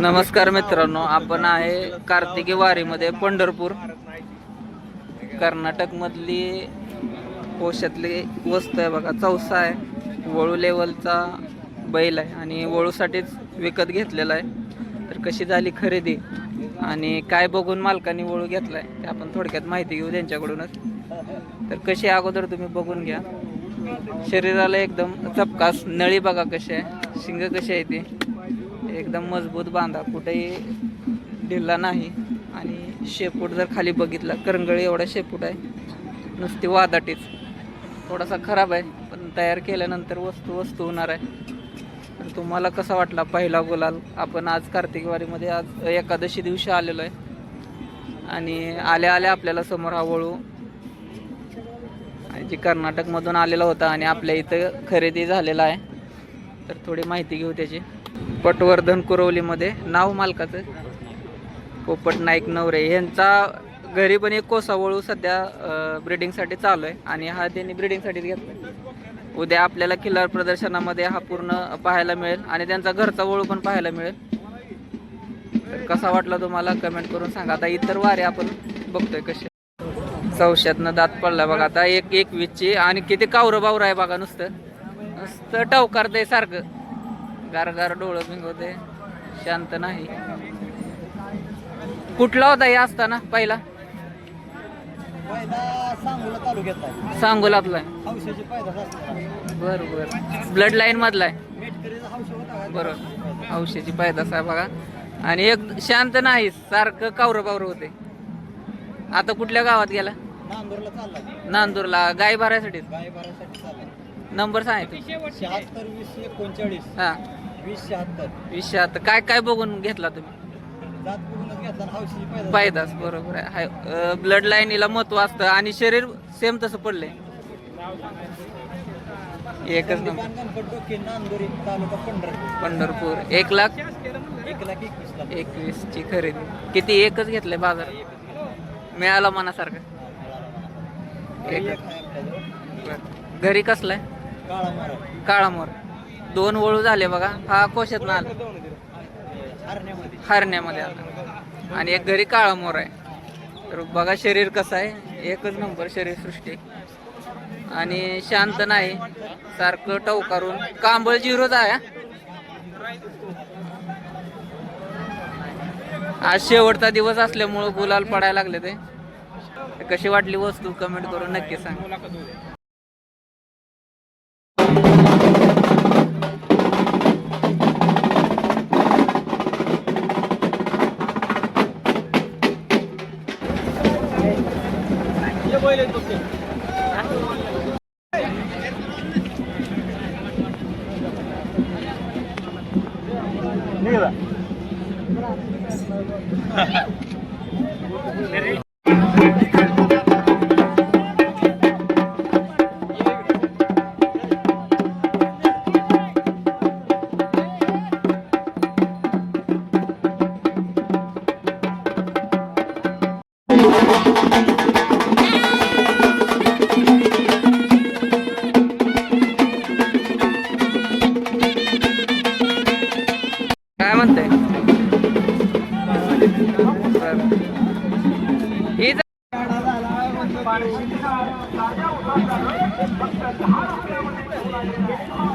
नमस्कार मित्रांनो आपण आहे कार्तिकी वारीमध्ये पंढरपूर. कर्नाटक मधली पोशातली वस्तू आहे बघा चौसा आहे. वळू लेवलचा बैल आहे आणि वळूसाठीच विकत घेतलेला आहे. तर कशी झाली खरेदी आणि काय बघून मालकाने वळू घेतलाय ते आपण थोडक्यात माहिती घेऊ त्यांच्याकडूनच. तर कशी अगोदर तुम्ही बघून घ्या. शरीराला एकदम चपकास नळी बघा कशी आहे. शिंग कशी आहे ती. एकदम मजबूत बांधा. कुठेही ढिल्ला नाही. आणि शेपूट जर खाली बघितला करंगळी एवढा शेपूट आहे. नुसती वादाटीच. थोडासा खराब आहे पण तयार केल्यानंतर वस्तू वस्तू होणार आहे. तर तुम्हाला कसा वाटला पहिला गुलाल? आपण आज कार्तिकवारीमध्ये आज एकादशी दिवशी आलेलो आहे. आणि आल्या आल्या आपल्याला समोर आवळू जी कर्नाटकमधून आलेला होता आणि आपल्या इथं खरेदी झालेला आहे. तर थोडी माहिती घेऊ त्याची. पटवर्धन कुरवलीमध्ये नाव मालकाचं. पोपट नाईक नवरे. यांचा घरी पण एक कोसावळू सध्या ब्रिडिंगसाठी चालू आहे आणि हा त्यांनी ब्रिडिंगसाठीच घेतला उद्या आपल्याला किल्लार प्रदर्शनामध्ये हा पूर्ण पाहायला मिळेल आणि त्यांचा घरचा वळू पण पाहायला मिळेल. तर कसा वाटला तुम्हाला? कमेंट करून सांगा. आता इतर वारे आपण बघतोय कसे. चौशातनं दात पडला बघा आता एक एक वीसची आणि किती कावरं बावर आहे बघा नुसतं. नुसतं टवकारतंय सारखं. गार गार डोळं भिंगवते शांत नाही. कुठला होता हे असताना पहिला? आहे सांगोलातला. बर बर. बरं बरं ब्लड लाईन मधला आहे. बरोबर औषधी पैदास आहे बघा. आणि एक शांत नाही सारखं कावरं बावरं होते आता कुठल्या गावात गेला? नांदूरला चालला नांदूरला. गाय भरायसाठी गाय भरायसाठी चालला नंबर सांगितलं शहात्तर वीस एकोणचाळीस. हा. वीस शहात्तर. विषय आता काय काय बघून घेतला तुम्ही? जात बघूनच घेतला पायदास बरोबर आहे. ब्लड लाईनीला महत्त्व असतं आणि शरीर सेम तसं पडलंय. एकच नंबर. पंढरपूर. एक लाख? एक लाख एकवीस लाख. एकवीस ची खरेदी. किती एकच घेतलंय बाजार मिळाला मनासारखं. घरी कसलं आहे काळा मोर दोन वळू झाले बघा. हा कोशात आला. हरण्यामध्ये आला. आणि एक घरी काळा मोर आहे. तर बघा शरीर कसं आहे. एकच नंबर शरीर सृष्टी. आणि शांत नाही. सारखं टवकारून. कांबळ जिरोच आहे आज शेवटचा दिवस असल्यामुळं गुलाल पडायला लागले ते. कशी वाटली वस्तू? कमेंट करून नक्की सांग. Thank you. الحرب يا مدينه